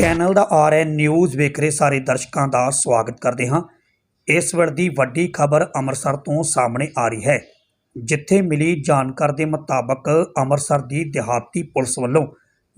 Channel ਦਾ R N news ਵੇਖ ਰਹੇ ਸਾਰੇ ਦਰਸ਼ਕਾਂ ਦਾ ਸਵਾਗਤ ਕਰਦੇ ਹਾਂ। ਇਸ ਵੇਲੇ ਦੀ ਵੱਡੀ ਖਬਰ ਅੰਮ੍ਰਿਤਸਰ ਤੋਂ ਸਾਹਮਣੇ ਆ ਰਹੀ ਹੈ। ਜਿੱਥੇ ਮਿਲੀ ਜਾਣਕਾਰੀ ਦੇ ਮੁਤਾਬਕ ਅੰਮ੍ਰਿਤਸਰ ਦੀ ਦਿਹਾਤੀ ਪੁਲਿਸ ਵੱਲੋਂ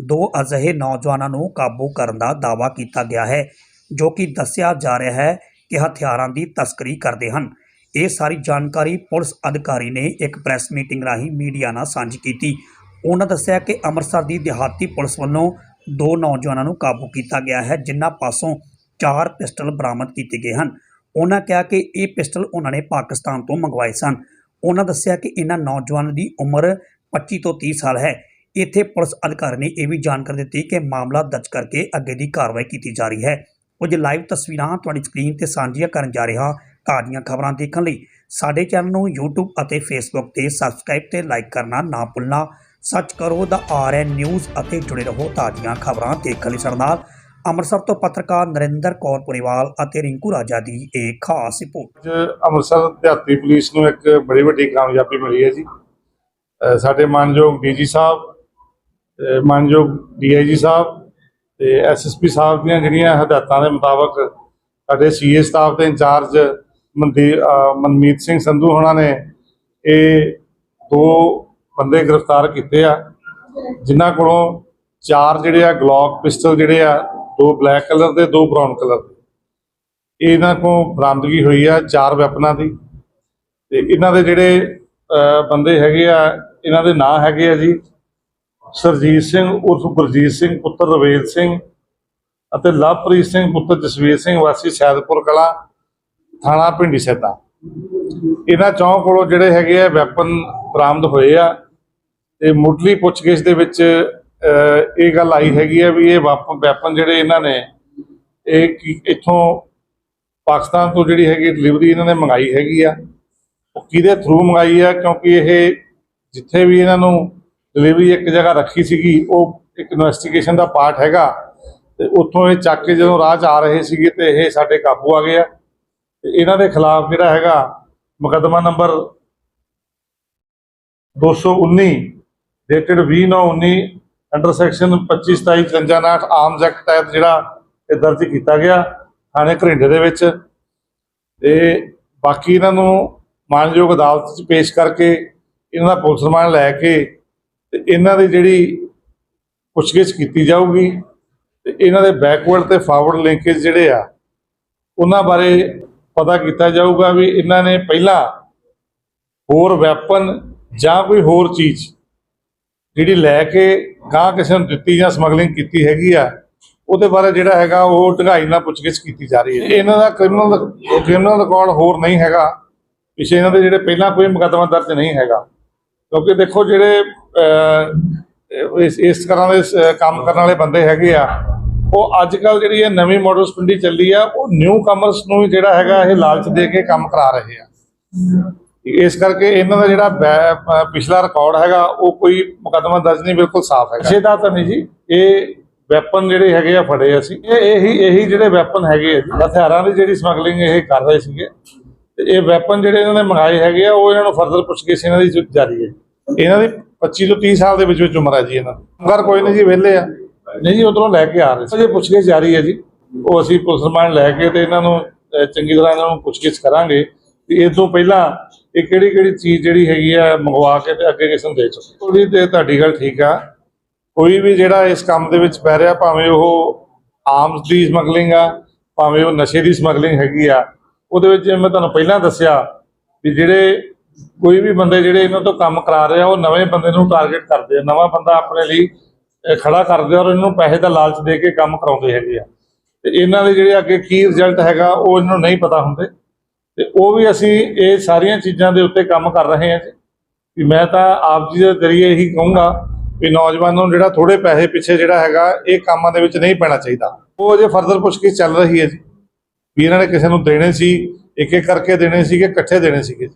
ਦੋ ਅਜਿਹੇ ਨੌਜਵਾਨਾਂ ਨੂੰ ਕਾਬੂ ਕਰਨ ਦਾ ਦਾਅਵਾ ਕੀਤਾ ਗਿਆ ਹੈ, ਜੋ ਕਿ ਦੱਸਿਆ ਜਾ ਰਿਹਾ ਹੈ ਕਿ ਹਥਿਆਰਾਂ ਦੀ ਤਸਕਰੀ ਕਰਦੇ ਹਨ। ਇਹ ਸਾਰੀ ਜਾਣਕਾਰੀ ਪੁਲਿਸ ਅਧਿਕਾਰੀ ਨੇ ਇੱਕ ਪ੍ਰੈਸ ਮੀਟਿੰਗ ਰਾਹੀਂ ਮੀਡੀਆ ਨਾਲ ਸਾਂਝੀ ਕੀਤੀ। ਉਹਨਾਂ ਦੱਸਿਆ ਕਿ ਅੰਮ੍ਰਿਤਸਰ ਦੀ ਦਿਹਾਤੀ ਪੁਲਿਸ ਵੱਲੋਂ ਦੋ ਨੌਜਵਾਨਾਂ ਨੂੰ ਕਾਬੂ ਕੀਤਾ ਗਿਆ ਹੈ, ਜਿਨ੍ਹਾਂ ਪਾਸੋਂ ਚਾਰ ਪਿਸਟਲ ਬਰਾਮਦ ਕੀਤੇ ਗਏ ਹਨ। ਉਹਨਾਂ ਕਿਹਾ ਕਿ ਇਹ ਪਿਸਟਲ ਉਹਨਾਂ ਨੇ ਪਾਕਿਸਤਾਨ ਤੋਂ ਮੰਗਵਾਏ ਸਨ। ਉਹਨਾਂ ਦੱਸਿਆ ਕਿ ਇਹਨਾਂ ਨੌਜਵਾਨਾਂ ਦੀ ਉਮਰ 25 ਤੋਂ 30 ਸਾਲ ਹੈ। ਇੱਥੇ ਪੁਲਿਸ ਅਧਿਕਾਰੀ ਨੇ ਇਹ ਵੀ ਜਾਣਕਾਰੀ ਦਿੱਤੀ ਕਿ ਮਾਮਲਾ ਦਰਜ ਕਰਕੇ ਅੱਗੇ ਦੀ ਕਾਰਵਾਈ ਕੀਤੀ ਜਾ ਰਹੀ ਹੈ। ਕੁਝ ਲਾਈਵ ਤਸਵੀਰਾਂ ਤੁਹਾਡੀ ਸਕਰੀਨ ਤੇ ਸਾਂਝੀਆਂ ਕਰਨ ਜਾ ਰਿਹਾ ਤਾਜ਼ੀਆਂ ਖਬਰਾਂ ਦੇਖਣ ਲਈ ਸਾਡੇ ਚੈਨਲ ਨੂੰ YouTube ਅਤੇ Facebook ਤੇ ਸਬਸਕ੍ਰਾਈਬ ਤੇ ਲਾਈਕ ਕਰਨਾ ਨਾ ਭੁੱਲਣਾ। ਸੱਚ ਕਰੋ ਦਾ ਆਰਐਨ ਨਿਊਜ਼ ਅਤੇ ਜੁੜੇ ਰਹੋ ਤਾਜ਼ੀਆਂ ਖਬਰਾਂ ਦੇਖਣ ਲਈ ਸਰਦਾਰ ਅੰਮ੍ਰਿਤਸਰ ਤੋਂ ਪੱਤਰਕਾਰ ਨਰਿੰਦਰ ਕੌਰ ਪੁਰੀਵਾਲ ਅਤੇ ਰਿੰਕੂ ਰਾਜਾ ਦੀ ਇਹ ਖਾਸ ਰਿਪੋਰਟ। ਅੰਮ੍ਰਿਤਸਰ ਦਿਹਾਤੀ ਪੁਲਿਸ ਨੂੰ ਇੱਕ ਬੜੀ ਵੱਡੀ ਕਾਮਯਾਬੀ ਮਿਲੀ ਹੈ ਜੀ। ਸਾਡੇ ਮਾਨਯੋਗ ਡੀਜੀ ਸਾਹਿਬ, ਤੇ ਮਾਨਯੋਗ ਡੀਆਈਜੀ ਸਾਹਿਬ ਤੇ ਐਸਐਸਪੀ ਸਾਹਿਬ ਦੀਆਂ ਜਿਹੜੀਆਂ ਹਦਾਇਤਾਂ ਦੇ ਮੁਤਾਬਕ ਸਾਡੇ ਸੀਏ ਸਟਾਫ ਦੇ ਇੰਚਾਰਜ ਮਨਦੀ ਮਨਮੀਤ ਸਿੰਘ ਸੰਧੂ ਹੋਣਾ ਨੇ ਇਹ ਦੋ ਬੰਦੇ ਗ੍ਰਿਫਤਾਰ ਕੀਤੇ ਆ। ਜਿਨ੍ਹਾਂ ਕੋਲੋਂ ਚਾਰ ਜਿਹੜੇ ਆ ਗਲੌਕ ਪਿਸਟਲ ਜਿਹੜੇ ਆ, ਦੋ ਬਲੈਕ ਕਲਰ ਦੇ, ਦੋ ਬ੍ਰਾਊਨ ਕਲਰ ਦੇ। ਇਹਨਾਂ ਕੋਲ ਬਰਾਮਦਗੀ ਹੋਈ ਆ ਚਾਰ ਵੈਪਨਾਂ ਦੀ। ਤੇ ਇਹਨਾਂ ਦੇ ਜਿਹੜੇ ਬੰਦੇ ਹੈਗੇ ਆ, ਇਹਨਾਂ ਦੇ ਨਾਂ ਹੈਗੇ ਆ ਜੀ। ਸਰਜੀਤ ਸਿੰਘ ਉਰਫ ਗੁਰਜੀਤ ਸਿੰਘ, ਪੁੱਤਰ ਰਵੇਲ ਸਿੰਘ ਅਤੇ ਲਵਪ੍ਰੀਤ ਸਿੰਘ, ਪੁੱਤਰ ਜਸਵੀਰ ਸਿੰਘ, ਵਾਸੀ ਸੈਦਪੁਰ ਕਲਾ, ਥਾਣਾ ਪਿੰਡੀ ਸੈਦਾ। ਇਹਨਾਂ ਚੌਂ ਕੋਲੋਂ ਜਿਹੜੇ ਹੈਗੇ ਆ ਵੈਪਨ ਬਰਾਮਦ ਹੋਏ ਆ। ਤੇ ਮੁੱਢਲੀ ਪੁੱਛਗਿੱਛ ਦੇ ਵਿੱਚ ਇਹ ਗੱਲ ਆਈ ਹੈਗੀ ਆ ਵੀ ਇਹ ਵੈਪਨ ਵੈਪਨ ਜਿਹੜੇ ਇਹਨਾਂ ਨੇ, ਇਹ ਕੀ- ਇੱਥੋਂ ਪਾਕਿਸਤਾਨ ਤੋਂ ਜਿਹੜੀ ਹੈਗੀ ਡਿਲੀਵਰੀ ਇਹਨਾਂ ਨੇ ਮੰਗਾਈ ਹੈਗੀ ਆ। ਉਹ ਕਿਹਦੇ ਥਰੂ ਮੰਗਾਈ ਆ? ਕਿਉਂਕਿ ਇਹ ਜਿੱਥੇ ਵੀ ਇਹਨਾਂ ਨੂੰ ਡਿਲੀਵਰੀ ਇੱਕ ਜਗ੍ਹਾ ਰੱਖੀ ਸੀਗੀ, ਉਹ ਇੱਕ ਇਨਵੈਸਟੀਗੇਸ਼ਨ ਦਾ ਪਾਰਟ ਹੈਗਾ। ਤੇ ਉੱਥੋਂ ਇਹ ਚੱਕ ਕੇ ਜਦੋਂ ਰਾਹ 'ਚ ਆ ਰਹੇ ਸੀਗੇ ਤੇ ਇਹ ਸਾਡੇ ਕਾਬੂ ਆ ਗਏ ਆ। ਤੇ ਇਹਨਾਂ ਦੇ ਖਿਲਾਫ ਜਿਹੜਾ ਹੈਗਾ ਮੁਕੱਦਮਾ number 219 dated 2019 under section 25 27 53 arms act ਤਹਿਤ ਜਿਹੜਾ ਇਹ ਦਰਜ ਕੀਤਾ ਗਿਆ, ਥਾਣੇ ਘਰਿੰਡੇ ਦੇ ਵਿੱਚ। ਤੇ ਬਾਕੀ ਇਹਨਾਂ ਨੂੰ ਮਾਨਯੋਗ ਅਦਾਲਤ 'ਚ ਪੇਸ਼ ਕਰਕੇ ਇਹਨਾਂ ਦਾ ਪੁਲਿਸ ਰਿਮਾਂਡ ਲੈ ਕੇ ਤੇ ਇਹਨਾਂ ਦੀ ਜਿਹੜੀ ਪੁੱਛਗਿੱਛ ਕੀਤੀ ਜਾਊਗੀ ਤੇ ਇਹਨਾਂ ਦੇ ਬੈਕਵਰਡ ਤੇ ਫਾਰਵਰਡ ਲਿੰਕੇਜ ਜਿਹੜੇ ਆ, ਉਹਨਾਂ ਬਾਰੇ ਪਤਾ ਕੀਤਾ ਜਾਊਗਾ ਵੀ ਇਹਨਾਂ ਨੇ ਪਹਿਲਾਂ ਹੋਰ ਵੈਪਨ ਜਾਂ ਕੋਈ ਹੋਰ ਚੀਜ਼ ਜਿਹੜੀ ਲੈ ਕੇ ਗਾਂ ਕਿਸੇ ਨੂੰ ਦਿੱਤੀ ਜਾਂ ਸਮਗਲਿੰਗ ਕੀਤੀ ਹੈਗੀ ਆ, ਉਹਦੇ ਬਾਰੇ ਜਿਹੜਾ ਹੈਗਾ ਉਹ ਢਗਾਈ ਨਾਲ ਪੁੱਛਗਿੱਛ ਕੀਤੀ ਜਾ ਰਹੀ ਹੈ। ਇਹਨਾਂ ਦਾ ਕ੍ਰਿਮੀਨਲ ਕ੍ਰਿਮੀਨਲ ਰਿਕਾਰਡ ਹੋਰ ਨਹੀਂ ਹੈਗਾ। ਪਿਛੇ ਇਹਨਾਂ ਦੇ ਜਿਹੜੇ ਪਹਿਲਾਂ ਕੋਈ ਮੁਕੱਦਮਾ ਦਰਜ ਨਹੀਂ ਹੈਗਾ। ਕਿਉਂਕਿ ਦੇਖੋ ਜਿਹੜੇ ਇਸ ਇਸ ਤਰ੍ਹਾਂ ਦੇ ਕੰਮ ਕਰਨ ਵਾਲੇ ਬੰਦੇ ਹੈਗੇ ਆ, ਉਹ ਅੱਜ ਕੱਲ ਜਿਹੜੀ ਇਹ ਨਵੀਂ ਮਾਡਲ ਸਪਿੰਡੀ ਚੱਲੀ ਆ, ਉਹ ਨਿਊ ਕਮਰਸ ਨੂੰ ਵੀ ਜਿਹੜਾ ਹੈਗਾ ਇਹ ਲਾਲਚ ਦੇ ਕੇ ਕੰਮ ਕਰਾ ਰਹੇ ਆ। ਇਸ ਕਰਕੇ ਇਹਨਾਂ ਦਾ ਜਿਹੜਾ ਪਿਛਲਾ ਰਿਕਾਰਡ ਹੈਗਾ ਉਹ ਕੋਈ ਮੁਕੱਦਮਾ ਦਰਜ ਨਹੀਂ ਬਿਲਕੁਲ ਸਾਫ਼ ਹੈਗਾ। ਛੇਦਾ ਤਾਂ ਨਹੀਂ ਜੀ। ਇਹ ਵੈਪਨ ਜਿਹੜੇ ਹੈਗੇ ਆ ਫੜੇ ਅਸੀਂ। ਇਹ ਇਹੀ ਇਹੀ ਜਿਹੜੇ ਵੈਪਨ ਹੈਗੇ ਆ ਜੀ। ਹਥਿਆਰਾਂ ਦੀ ਜਿਹੜੀ ਸਮਗਲਿੰਗ ਇਹ ਕਰ ਰਹੇ ਸੀਗੇ। ਤੇ ਇਹ ਵੈਪਨ ਜਿਹੜੇ ਇਹਨਾਂ ਨੇ ਮੰਗਾਏ ਹੈਗੇ ਆ ਉਹ ਇਹਨਾਂ ਨੂੰ ਫਰਦਰ ਪੁੱਛਗਿੱਛ ਇਹਨਾਂ ਦੀ ਜਾਰੀ ਹੈ। ਇਹਨਾਂ ਦੀ 25 ਤੋਂ 30 ਸਾਲ ਦੇ ਵਿੱਚ ਵਿੱਚ ਉਮਰ ਹੈ ਜੀ ਇਹਨਾਂ ਦੀ। ਮਗਰ ਕੋਈ ਨਹੀਂ ਜੀ ਵਿਹਲੇ ਆ। ਨਹੀਂ ਜੀ ਉਧਰੋਂ ਲੈ ਕੇ ਆ ਰਹੇ ਸੀ। ਜੇ ਪੁੱਛਗਿੱਛ ਜਾਰੀ ਹੈ ਜੀ। ਉਹ ਅਸੀਂ ਪੁਲਿਸ ਰਿਮਾਂਡ ਲੈ ਕੇ ਤੇ ਇਹਨਾਂ ਨੂੰ ਚੰਗੀ ਤਰ੍ਹਾਂ ਇਹਨਾਂ ਨੂੰ ਪੁੱਛਗਿੱਛ ਕਰਾਂਗੇ। ਕਿ ਇਸ ਤੋਂ ਪਹਿਲਾਂ ਇਹ ਕਿਹੜੀ ਕਿਹੜੀ ਚੀਜ਼ ਜਿਹੜੀ ਹੈਗੀ ਆ ਮੰਗਵਾ ਕੇ ਤੇ ਅੱਗੇ ਕਿਸੇ ਨੂੰ ਦੇ ਚੁੱਕੇ। ਉਹਦੀ ਤੇ ਤੁਹਾਡੀ ਗੱਲ ਠੀਕ ਆ। ਕੋਈ ਵੀ ਜਿਹੜਾ ਇਸ ਕੰਮ ਦੇ ਵਿੱਚ ਪੈ ਰਿਹਾ ਭਾਵੇਂ ਉਹ ਆਰਮਸ ਦੀ ਸਮਗਲਿੰਗ ਆ ਭਾਵੇਂ ਉਹ ਨਸ਼ੇ ਦੀ ਸਮਗਲਿੰਗ ਹੈਗੀ ਆ ਉਹਦੇ ਵਿੱਚ ਜਿਵੇਂ ਮੈਂ ਤੁਹਾਨੂੰ ਪਹਿਲਾਂ ਦੱਸਿਆ ਵੀ ਜਿਹੜੇ ਕੋਈ ਵੀ ਬੰਦੇ ਜਿਹੜੇ ਇਹਨਾਂ ਤੋਂ ਕੰਮ ਕਰਾ ਰਹੇ ਆ ਉਹ ਨਵੇਂ ਬੰਦੇ ਨੂੰ ਟਾਰਗੇਟ ਕਰਦੇ ਆ। ਨਵਾਂ ਬੰਦਾ ਆਪਣੇ ਲਈ ਅਹ, ਖੜਾ ਕਰਦੇ ਆ ਔਰ ਇਹਨੂੰ ਪੈਸੇ ਦਾ ਲਾਲਚ ਦੇ ਕੇ ਕੰਮ ਕਰਾਉਂਦੇ ਹੈਗੇ ਆ। ਤੇ ਇਹਨਾਂ ਦੇ ਜਿਹੜੇ ਅੱਗੇ ਕੀ ਰਿਜ਼ਲਟ ਹੈਗਾ ਉਹ ਇਹਨਾਂ ਨੂੰ ਨਹੀਂ ਪਤਾ ਹੁੰਦੇ। ਤੇ ਉਹ ਵੀ ਅਸੀਂ ਇਹ ਸਾਰੀਆਂ ਚੀਜ਼ਾਂ ਦੇ ਉੱਤੇ ਕੰਮ ਕਰ ਰਹੇ ਹਾਂ ਜੀ। ਵੀ ਮੈਂ ਤਾਂ ਆਪ ਜੀ ਦੇ ਜ਼ਰੀਏ ਇਹੀ ਕਹੂੰਗਾ ਵੀ ਨੌਜਵਾਨਾਂ ਨੂੰ ਜਿਹੜਾ ਥੋੜੇ ਪੈਸੇ ਪਿੱਛੇ ਜਿਹੜਾ ਹੈਗਾ, ਇਹ ਕੰਮਾਂ ਦੇ ਵਿੱਚ ਨਹੀਂ ਪੈਣਾ ਚਾਹੀਦਾ। ਉਹ ਅਜੇ ਫਰਦਰ ਪੁੱਛਗਿੱਛ ਚੱਲ ਰਹੀ ਹੈ ਜੀ। ਵੀ ਇਹਨਾਂ ਨੇ ਕਿਸੇ ਨੂੰ ਦੇਣੇ ਸੀ ਇੱਕ ਇੱਕ ਕਰਕੇ ਦੇਣੇ ਸੀਗੇ, ਇਕੱਠੇ ਦੇਣੇ ਸੀਗੇ